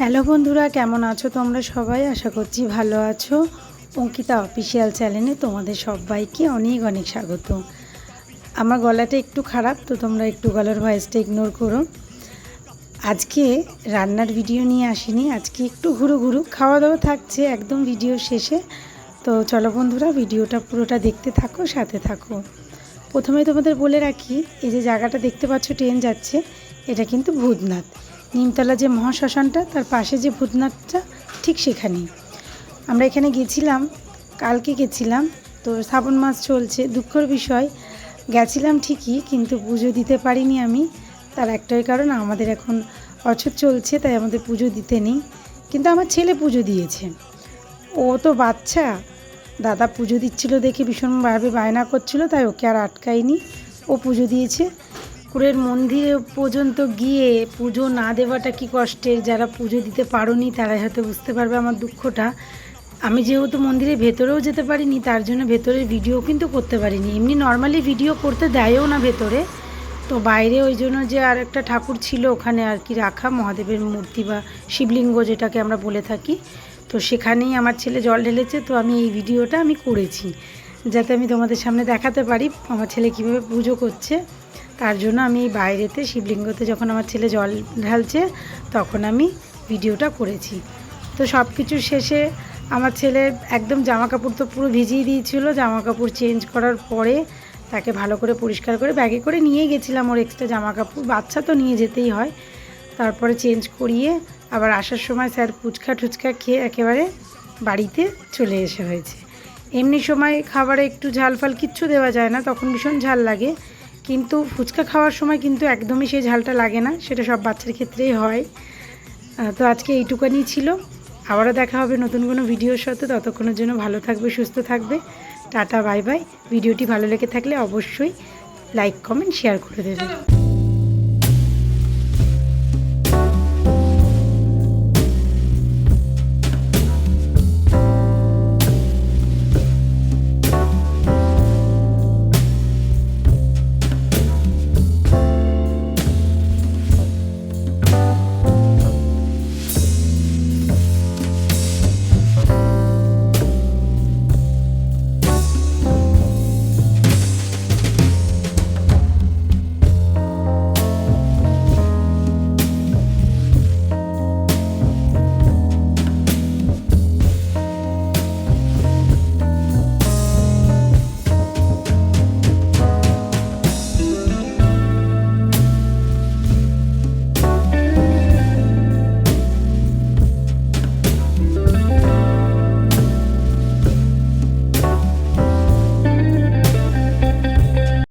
Hello বন্ধুরা, কেমন আছো তোমরা সবাই? আশা করছি ভালো আছো। অঙ্কিতা অফিসিয়াল চ্যানেলে তোমাদের সবাইকে অনেক অনেক স্বাগত। আমার গলাটা একটু খারাপ, তো তোমরা একটু গলার ভয়েসটা ইগনোর করো। আজকে রান্নার ভিডিও নিয়ে আসিনি, আজকে একটু ঘুরু ঘুরু। খাওয়া দাওয়া থাকছে, একদম ভিডিও শেষে। তো চলো বন্ধুরা ভিডিওটা পুরোটা দেখতে থাকো, সাথে থাকো। প্রথমে তোমাদের বলে রাখি, এই যে জায়গাটা দেখতে পাচ্ছ, ট্রেন যাচ্ছে, এটা কিন্তু ভূতনাথ। নিমতলা যে মহাশ্মশানটা, তার পাশে যে ভূতনাথটা, ঠিক সেখানেই। আমরা এখানে গেছিলাম, কালকে গেছিলাম, তো শ্রাবণ মাস চলছে, দুঃখের বিষয়। গেছিলাম ঠিকই, কিন্তু পুজো দিতে পারিনি আমি। তার একটাই কারণ, আমাদের এখন অছর চলছে, তাই আমাদের পুজো দিতে নেই। কিন্তু আমার ছেলে পুজো দিয়েছে। ও তো বাচ্চা। দাদা পুজো দিচ্ছিল দেখে ভীষণভাবে বায়না করছিল, তাই ওকে আর আটকায়নি। ও পুজো দিয়েছে। ঠাকুরের মন্দিরে পর্যন্ত গিয়ে পুজো না দেওয়াটা কি কষ্টের? যারা পুজো দিতে পারোনি তারাই হয়তো বুঝতে পারবে আমার দুঃখটা। আমি যেহেতু মন্দিরের ভেতরেও যেতে পারিনি, তার জন্য ভেতরের ভিডিও কিন্তু করতে পারিনি। এমনি নর্মালি ভিডিও করতে দেয়ও না ভেতরে। তো বাইরে ওই জন্য যে আর একটা ঠাকুর ছিল ওখানে আর কি রাখা, মহাদেবের মূর্তি বা শিবলিঙ্গ যেটাকে আমরা বলে থাকি। তো সেখানেই আমার ছেলে জল ঢেলেছে, তো আমি এই ভিডিওটা আমি করেছি। যাতে আমি তোমাদের সামনে দেখাতে পারি, আমার ছেলে কীভাবে পুজো করছে। তার জন্য আমি বাইরেতে শিবলিঙ্গতে যখন আমার ছেলে জল ঢালছে, তখন আমি ভিডিওটা করেছি। তো সব কিছু শেষে আমার ছেলে একদম জামা কাপড় তো পুরো ভিজিয়ে দিয়েছিল জামা কাপড় চেঞ্জ করার পরে তাকে ভালো করে পরিষ্কার করে ব্যাগে করে নিয়ে গেছিলাম ওর এক্সট্রা জামা কাপড় বাচ্চা তো নিয়ে যেতেই হয়। তারপরে চেঞ্জ করিয়ে আবার আসার সময় স্যার ফুচকা টুচকা খেয়ে একেবারে বাড়িতে চলে এসে হয়েছে। এমনি সময় খাবারে একটু ঝাল ফাল কিচ্ছু দেওয়া যায় না, তখন ভীষণ ঝাল লাগে। কিন্তু ফুচকা খাওয়ার সময় কিন্তু একদমই সেই ঝালটা লাগে না, সেটা সব বাচ্চার ক্ষেত্রেই হয়। তো আজকে এইটুকানি ছিল। আবারও দেখা হবে নতুন কোনো ভিডিওর সাথে। ততক্ষণের জন্য ভালো থাকবে, সুস্থ থাকবে। Tata, bye bye. ভিডিওটি ভালো লেগে থাকলে অবশ্যই লাইক, কমেন্ট, শেয়ার করে দেবে